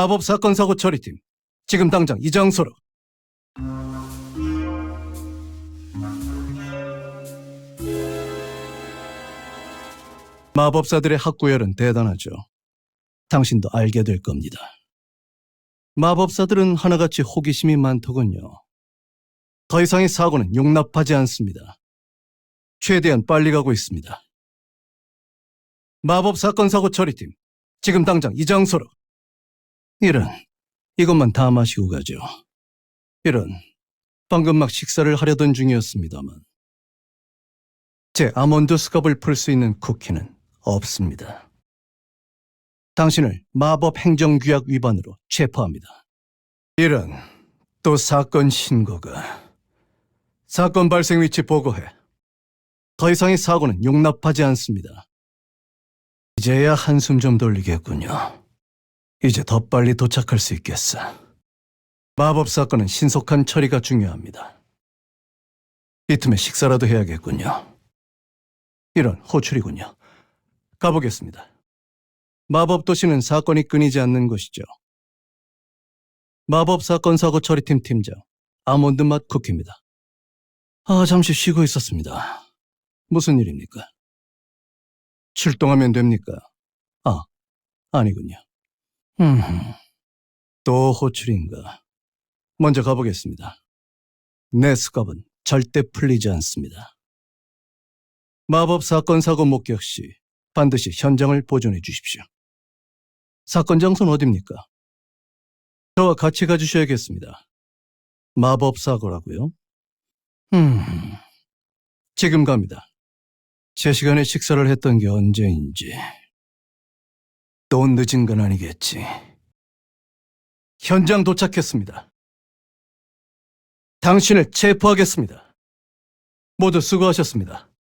마법 사건 사고 처리팀 지금 당장 이 장소로 마법사들의 학구열은 대단하죠. 당신도 알게 될 겁니다. 마법사들은 하나같이 호기심이 많더군요. 더 이상의 사고는 용납하지 않습니다. 최대한 빨리 가고 있습니다. 마법 사건 사고 처리팀, 지금 당장 이 장소로. 이런, 이것만 다 마시고 가죠. 이런, 방금 막 식사를 하려던 중이었습니다만. 제 아몬드 스컵을 풀 수 있는 쿠키는 없습니다. 당신을 마법 행정규약 위반으로 체포합니다. 이런, 또 사건 신고가. 사건 발생 위치 보고해. 더 이상의 사고는 용납하지 않습니다. 이제야 한숨 좀 돌리겠군요. 이제 더 빨리 도착할 수 있겠어. 마법 사건은 신속한 처리가 중요합니다. 이 틈에 식사라도 해야겠군요. 이런 호출이군요. 가보겠습니다. 마법 도시는 사건이 끊이지 않는 곳이죠. 마법 사건 사고 처리팀 팀장 아몬드 맛 쿠키입니다. 아, 잠시 쉬고 있었습니다. 무슨 일입니까? 출동하면 됩니까? 아, 아니군요. 음, 또 호출인가. 먼저 가보겠습니다. 내 수갑은 절대 풀리지 않습니다. 마법 사건 사고 목격 시 반드시 현장을 보존해 주십시오. 사건 장소는 어딥니까? 저와 같이 가주셔야겠습니다. 마법 사고라고요? 음, 지금 갑니다. 제 시간에 식사를 했던 게 언제인지. 또 늦은 건 아니겠지. 현장 도착했습니다. 당신을 체포하겠습니다. 모두 수고하셨습니다.